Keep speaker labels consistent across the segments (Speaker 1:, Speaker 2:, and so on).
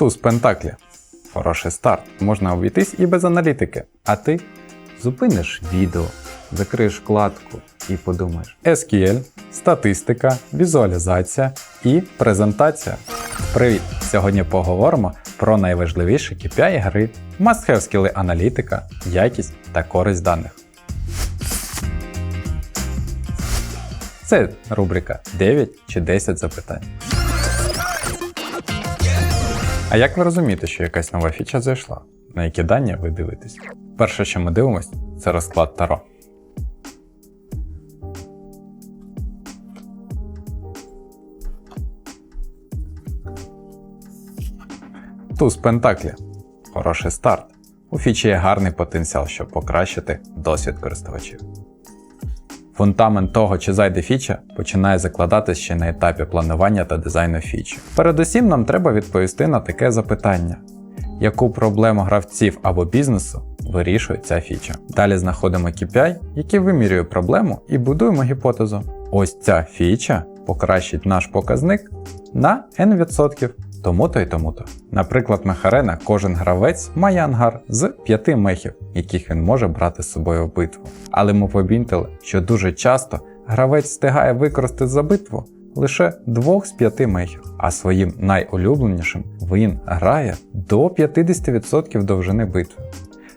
Speaker 1: Туз Пентаклі. Хороший старт. Можна обійтись і без аналітики. А ти зупиниш відео, закриєш вкладку і подумаєш: SQL, статистика, візуалізація і презентація. Привіт! Сьогодні поговоримо про найважливіші KPI гри, must-have скіли аналітика, якість та користь даних. Це рубрика 9 чи 10 запитань. А як ви розумієте, що якась нова фіча зайшла? На які дані ви дивитесь? Перше, що ми дивимось, це розклад Таро. Туз Пентаклі. Хороший старт. У фічі є гарний потенціал, щоб покращити досвід користувачів. Фундамент того, чи зайде фіча, починає закладатись ще на етапі планування та дизайну фічі. Передусім нам треба відповісти на таке запитання: яку проблему гравців або бізнесу вирішує ця фіча? Далі знаходимо KPI, який вимірює проблему і будуємо гіпотезу. Ось ця фіча покращить наш показник на N%. Тому-то і тому-то. Наприклад, Мехарена кожен гравець має ангар з 5 мехів, яких він може брати з собою в битву. Але ми помітили, що дуже часто гравець встигає використати за битву лише 2 з 5 мехів, а своїм найулюбленішим він грає до 50% довжини битви.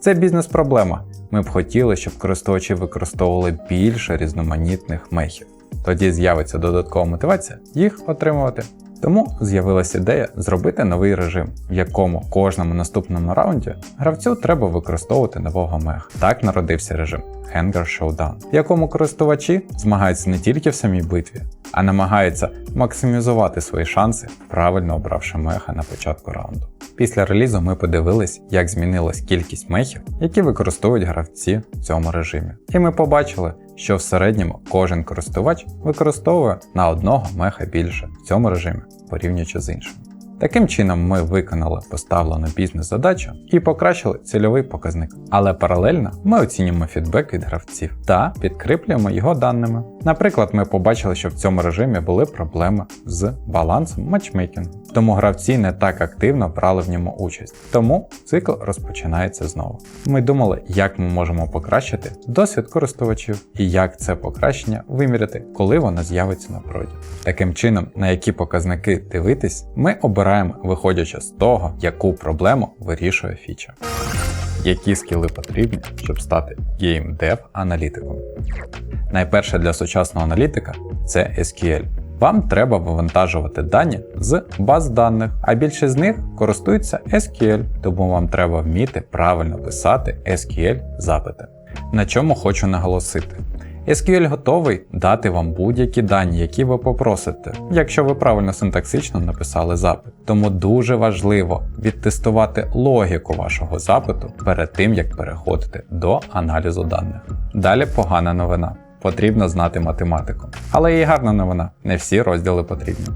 Speaker 1: Це бізнес-проблема. Ми б хотіли, щоб користувачі використовували більше різноманітних мехів. Тоді з'явиться додаткова мотивація їх отримувати. Тому з'явилася ідея зробити новий режим, в якому кожному наступному раунді гравцю треба використовувати нового меха. Так народився режим Hanger Showdown, в якому користувачі змагаються не тільки в самій битві, а намагаються максимізувати свої шанси, правильно обравши меха на початку раунду. Після релізу ми подивились, як змінилась кількість мехів, які використовують гравці в цьому режимі. І ми побачили, що в середньому кожен користувач використовує на одного меха більше в цьому режимі, порівнюючи з іншими. Таким чином, ми виконали поставлену бізнес-задачу і покращили цільовий показник. Але паралельно ми оцінюємо фідбек від гравців та підкріплюємо його даними. Наприклад, ми побачили, що в цьому режимі були проблеми з балансом матчмейкінгу, тому гравці не так активно брали в ньому участь. Тому цикл розпочинається знову. Ми думали, як ми можемо покращити досвід користувачів і як це покращення виміряти, коли воно з'явиться на проді. Таким чином, на які показники дивитись, ми обираємо виходячи з того, яку проблему вирішує фіча. Які скіли потрібні, щоб стати геймдев аналітиком? Найперше для сучасного аналітика це SQL. Вам треба вивантажувати дані з баз даних, а більшість з них користуються SQL, тому вам треба вміти правильно писати SQL запити. На чому хочу наголосити. SQL готовий дати вам будь-які дані, які ви попросите, якщо ви правильно синтаксично написали запит. Тому дуже важливо відтестувати логіку вашого запиту перед тим, як переходити до аналізу даних. Далі погана новина. Потрібно знати математику. Але є гарна новина, не всі розділи потрібні.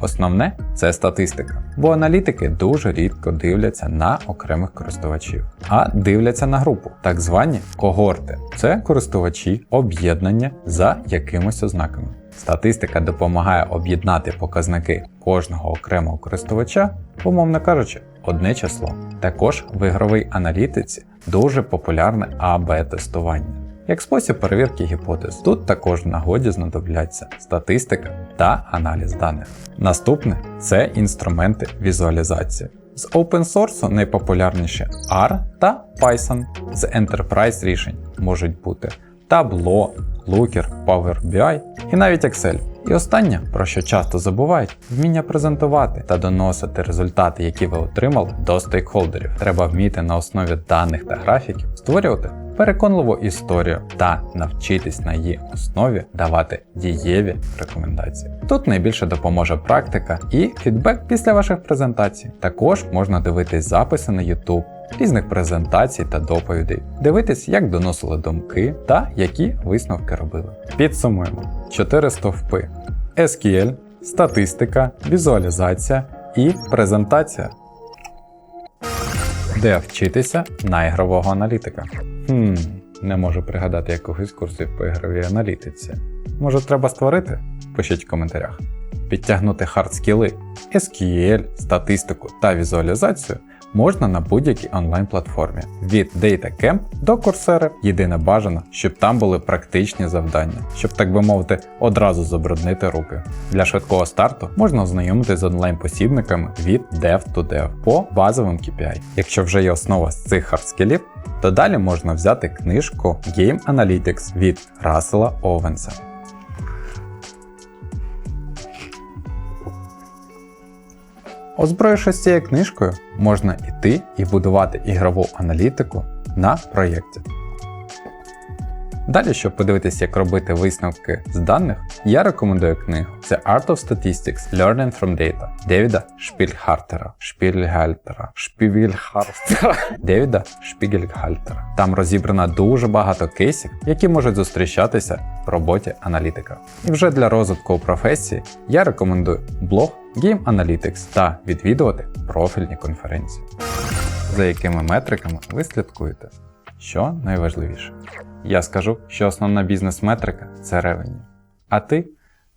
Speaker 1: Основне це статистика, бо аналітики дуже рідко дивляться на окремих користувачів, а дивляться на групу, так звані когорти. Це користувачі об'єднання за якимось ознаками. Статистика допомагає об'єднати показники кожного окремого користувача, умовно кажучи, одне число. Також в ігровій аналітиці дуже популярне АБ-тестування. Як спосіб перевірки гіпотез, тут також в нагоді знадобляться статистика та аналіз даних. Наступне це інструменти візуалізації. З open source найпопулярніші R та Python. З Enterprise рішень можуть бути Tableau, Looker, Power BI і навіть Excel. І останнє, про що часто забувають, вміння презентувати та доносити результати, які ви отримали, до стейкхолдерів. Треба вміти на основі даних та графіків створювати переконливу історію та навчитись на її основі давати дієві рекомендації. Тут найбільше допоможе практика і фідбек після ваших презентацій. Також можна дивитись записи на YouTube. Різних презентацій та доповідей, дивитись, як доносили думки та які висновки робили. Підсумуємо: 4 стовпи: SQL, статистика, візуалізація і презентація. Де вчитися на ігрового аналітика? Хм, не можу пригадати якогось курсів по ігровій аналітиці. Може, треба створити? Пишіть в коментарях. підтягнути хардскіли, SQL, статистику та візуалізацію можна на будь-якій онлайн-платформі. Від DataCamp до Coursera єдине бажано, щоб там були практичні завдання, щоб, так би мовити, одразу забруднити руки. Для швидкого старту можна ознайомитися з онлайн-посібниками від Dev to Dev по базовим KPI. Якщо вже є основа з цих хардскілів, то далі можна взяти книжку Game Analytics від Рассела Овенса. Озброївшись цією книжкою, можна йти і будувати ігрову аналітику на проєкті. Далі, щоб подивитися, як робити висновки з даних, я рекомендую книгу. Це Art of Statistics Learning from Data Девіда Шпільхартера. Шпільгальтера. Шпігельхартера. Девіда Шпігельгальтера. Там розібрано дуже багато кейсів, які можуть зустрічатися в роботі аналітика. І вже для розвитку у професії я рекомендую блог Game Analytics та відвідувати профільні конференції. За якими метриками ви слідкуєте? Що найважливіше? Я скажу, що основна бізнес-метрика це ревені. А ти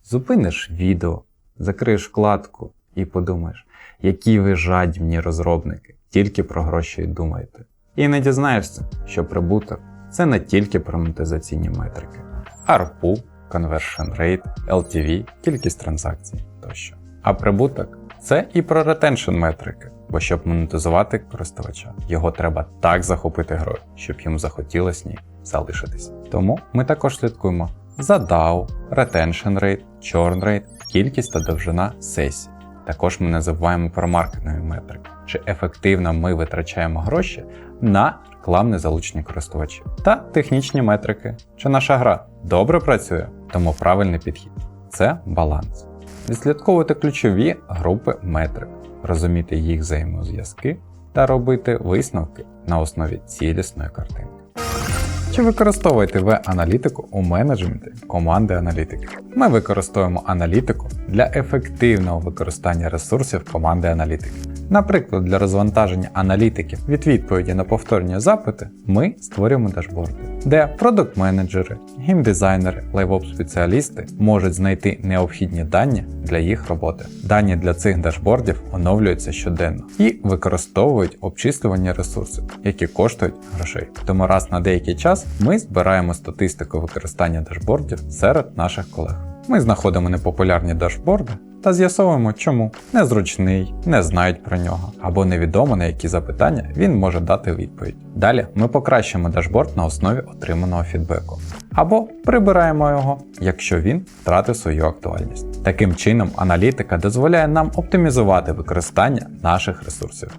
Speaker 1: зупиниш відео, закриєш вкладку і подумаєш, які ви жадібні розробники, тільки про гроші думаєте. І не дізнаєшся, що прибуток це не тільки про монетизаційні метрики, ARPU, Conversion Rate, LTV, кількість транзакцій тощо. А прибуток це і про ретеншн метрики, бо щоб монетизувати користувача, його треба так захопити грою, щоб йому захотілося ній залишитись. Тому ми також слідкуємо за DAO, Retention Rate, Churn Rate, кількість та довжина сесій. Також ми не забуваємо про маркетингові метрики, чи ефективно ми витрачаємо гроші на рекламне залучення користувачів та технічні метрики, чи наша гра добре працює, тому правильний підхід це баланс. Відслідковувати ключові групи метрик, розуміти їх взаємозв'язки та робити висновки на основі цілісної картинки. Чи використовуєте ви аналітику у менеджменті команди аналітики? Ми використовуємо аналітику для ефективного використання ресурсів команди аналітики. Наприклад, для розвантаження аналітиків від відповіді на повторні запити ми створюємо дашборди, де продукт-менеджери, геймдизайнери, лайвоп-спеціалісти можуть знайти необхідні дані для їх роботи. Дані для цих дашбордів оновлюються щоденно і використовують обчислювані ресурси, які коштують грошей. Тому раз на деякий час ми збираємо статистику використання дашбордів серед наших колег. Ми знаходимо непопулярні дашборди та з'ясовуємо, чому незручний, не знають про нього, або невідомо на які запитання він може дати відповідь. Далі ми покращимо дашборд на основі отриманого фідбеку, або прибираємо його, якщо він втратив свою актуальність. Таким чином, аналітика дозволяє нам оптимізувати використання наших ресурсів.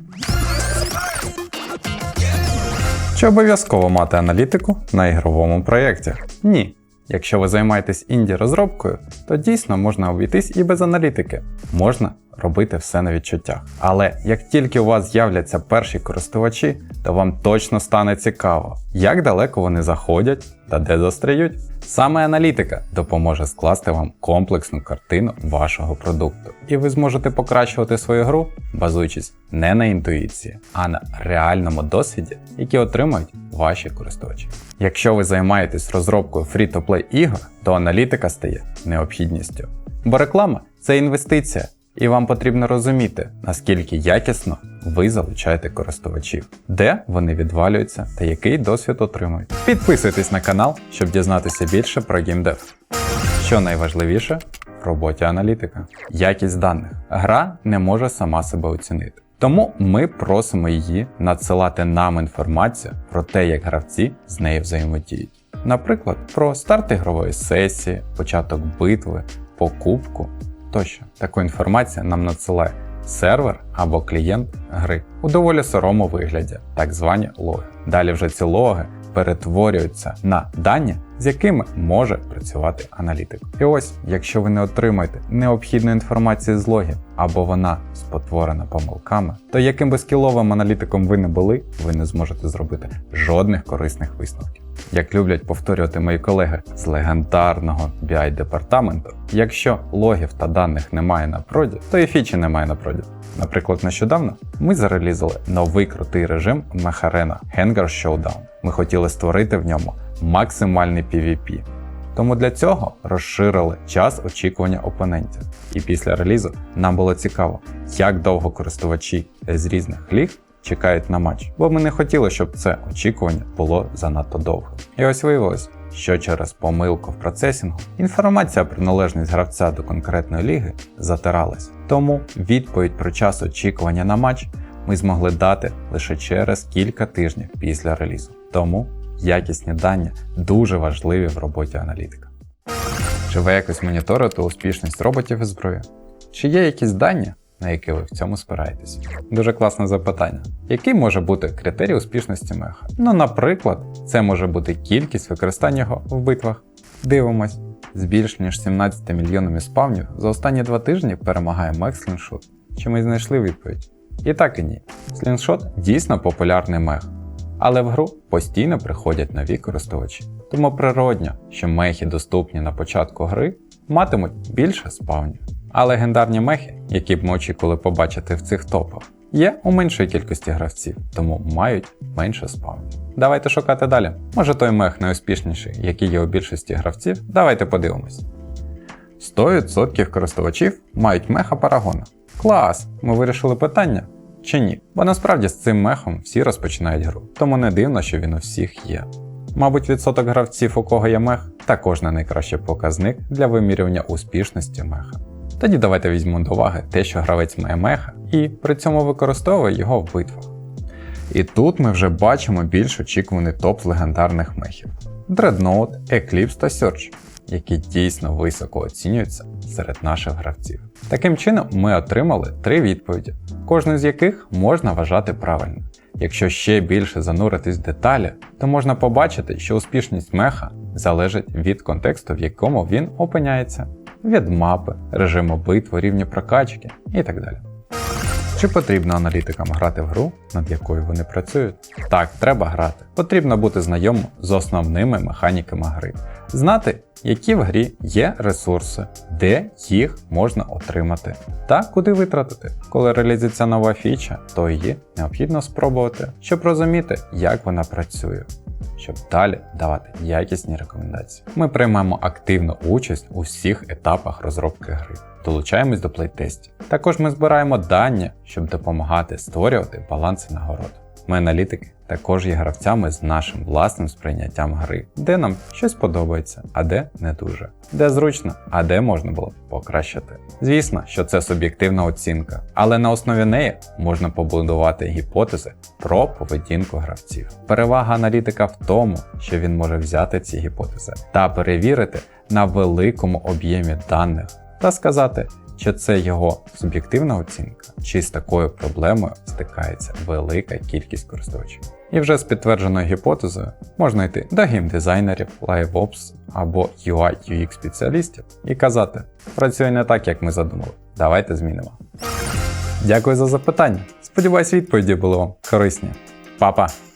Speaker 1: Чи обов'язково мати аналітику на ігровому проєкті? Ні. Якщо ви займаєтесь інді розробкою, то дійсно можна обійтись і без аналітики. Можна робити все на відчуттях. Але як тільки у вас з'являться перші користувачі, то вам точно стане цікаво, як далеко вони заходять та де застряють. Саме аналітика допоможе скласти вам комплексну картину вашого продукту, і ви зможете покращувати свою гру, базуючись не на інтуїції, а на реальному досвіді, який отримують ваші користувачі. Якщо ви займаєтесь розробкою free-to-play ігор, то аналітика стає необхідністю. Бо реклама це інвестиція, і вам потрібно розуміти, наскільки якісно ви залучаєте користувачів, де вони відвалюються та який досвід отримують. Підписуйтесь на канал, щоб дізнатися більше про геймдев. Що найважливіше в роботі аналітика. Якість даних. Гра не може сама себе оцінити. Тому ми просимо її надсилати нам інформацію про те, як гравці з нею взаємодіють. Наприклад, про старт ігрової сесії, початок битви, покупку тощо. Таку інформацію нам надсилає сервер або клієнт гри у доволі сирому вигляді, так звані логи. Далі вже ці логи перетворюються на дані, з якими може працювати аналітик. І ось, якщо ви не отримаєте необхідної інформації з логів, або вона спотворена помилками, то яким би скіловим аналітиком ви не були, ви не зможете зробити жодних корисних висновків. Як люблять повторювати мої колеги з легендарного BI департаменту, якщо логів та даних немає на проді, то і фічі немає на проді. Наприклад, нещодавно ми зарелізали новий крутий режим Мехарена Hangar Showdown. Ми хотіли створити в ньому максимальний PvP. Тому для цього розширили час очікування опонентів. І після релізу нам було цікаво, як довго користувачі з різних ліг чекають на матч, бо ми не хотіли, щоб це очікування було занадто довго. І ось виявилось, що через помилку в процесінгу інформація про належність гравця до конкретної ліги затиралась. Тому відповідь про час очікування на матч ми змогли дати лише через кілька тижнів після релізу. Тому якісні дані дуже важливі в роботі аналітика. Чи ви якось моніторите успішність роботів і зброї? Чи є якісь дані, на які ви в цьому спираєтесь? Дуже класне запитання. Який може бути критерій успішності меха? Ну, наприклад, це може бути кількість використання його в битвах. Дивимось. З більш ніж 17 мільйонами спавнів за останні два тижні перемагає мех сліншот. Чи ми знайшли відповідь? І так і ні. Сліншот дійсно популярний мех, але в гру постійно приходять нові користувачі. Тому природньо, що мехи, доступні на початку гри, матимуть більше спавнів. А легендарні мехи, які б ми очікували побачити в цих топах, є у меншої кількості гравців, тому мають менше спавнів. Давайте шукати далі. Може той мех найуспішніший, який є у більшості гравців. Давайте подивимось. 100% користувачів мають меха Парагона. Клас! Ми вирішили питання чи ні? Бо насправді з цим мехом всі розпочинають гру, тому не дивно, що він у всіх є. Мабуть, відсоток гравців, у кого є мех, також не найкращий показник для вимірювання успішності меха. Тоді давайте візьмемо до уваги те, що гравець має меха, і при цьому використовує його в битвах. І тут ми вже бачимо більш очікуваний топ легендарних мехів: Dreadnought, Eclipse та Search, які дійсно високо оцінюються серед наших гравців. Таким чином, ми отримали три відповіді, кожну з яких можна вважати правильною. Якщо ще більше зануритись в деталі, то можна побачити, що успішність меха залежить від контексту, в якому він опиняється, від мапи, режиму битви, рівня прокачки і так далі. Чи потрібно аналітикам грати в гру, над якою вони працюють? Так, треба грати. Потрібно бути знайомим з основними механіками гри, знати, які в грі є ресурси, де їх можна отримати, та куди витратити. Коли реалізується нова фіча, то її необхідно спробувати, щоб розуміти, як вона працює. Щоб далі давати якісні рекомендації. Ми приймемо активну участь у всіх етапах розробки гри, долучаємось до плейтестів. Також ми збираємо дані, щоб допомагати створювати баланси нагород. Ми, аналітики, також є гравцями з нашим власним сприйняттям гри, де нам щось подобається, а де не дуже, де зручно, а де можна було б покращити. Звісно, що це суб'єктивна оцінка, але на основі неї можна побудувати гіпотези про поведінку гравців. Перевага аналітика в тому, що він може взяти ці гіпотези та перевірити на великому об'ємі даних та сказати, чи це його суб'єктивна оцінка, чи з такою проблемою стикається велика кількість користувачів. І вже з підтвердженою гіпотезою можна йти до геймдизайнерів, LiveOps або UI UX спеціалістів і казати, працює не так, як ми задумали. Давайте змінимо. Дякую за запитання. Сподіваюсь, відповіді були вам корисні. Па-па!